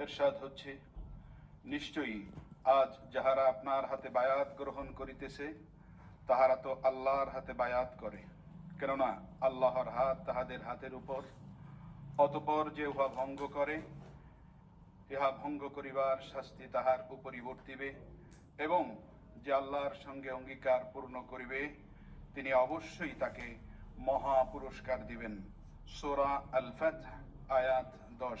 এরশাদ হচ্ছে। নিশ্চয়ই আজ যাহারা আপনার হাতে বায়াত গ্রহণ করিতেছে, তাহারা তো আল্লাহর হাতে বায়াত করে। কেননা আল্লাহর হাত তাহাদের হাতের উপর। অতপর যে উহা ভঙ্গ করে, ইহা ভঙ্গ করিবার শাস্তি তাহার উপরই বর্তিবে এবং যে আল্লাহর সঙ্গে অঙ্গীকার পূর্ণ করিবে, তিনি অবশ্যই তাকে মহা পুরস্কার দিবেন। সোরা আল ফাতহ আয়াত দশ।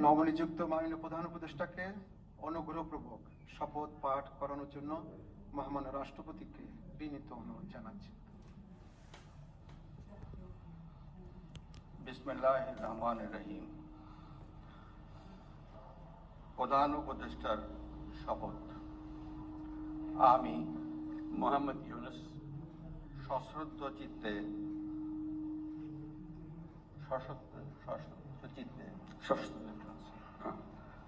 নবনিযুক্ত মাননীয় প্রধান উপদেষ্টাকে অনুগ্রহপূর্বক শপথ পাঠ করানোর জন্য মহামান্য রাষ্ট্রপতিকে বিনীত অনুরোধ জানাচ্ছি। রহমান রহিম। প্রধান উপদেষ্টার শপথ। আমি মোহাম্মদ ইউনুস সশ্রদ্ধ চিত্তে সশস্ত্র সশস্ত্র চিত্তে, সশ্রদ্ধ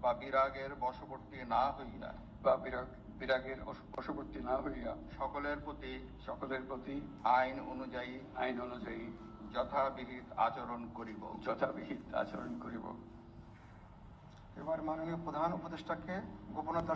বা বিরাগের বশবর্তী না হইয়া বা বিরাগ বিরাগের বশবর্তী না হইয়া সকলের প্রতি সকলের প্রতি আইন অনুযায়ী আইন অনুযায়ী যথাবিহিত আচরণ করিব। যথাবিহিত আচরণ করিব। এবার মাননীয় প্রধান উপদেষ্টাকে গোপনতার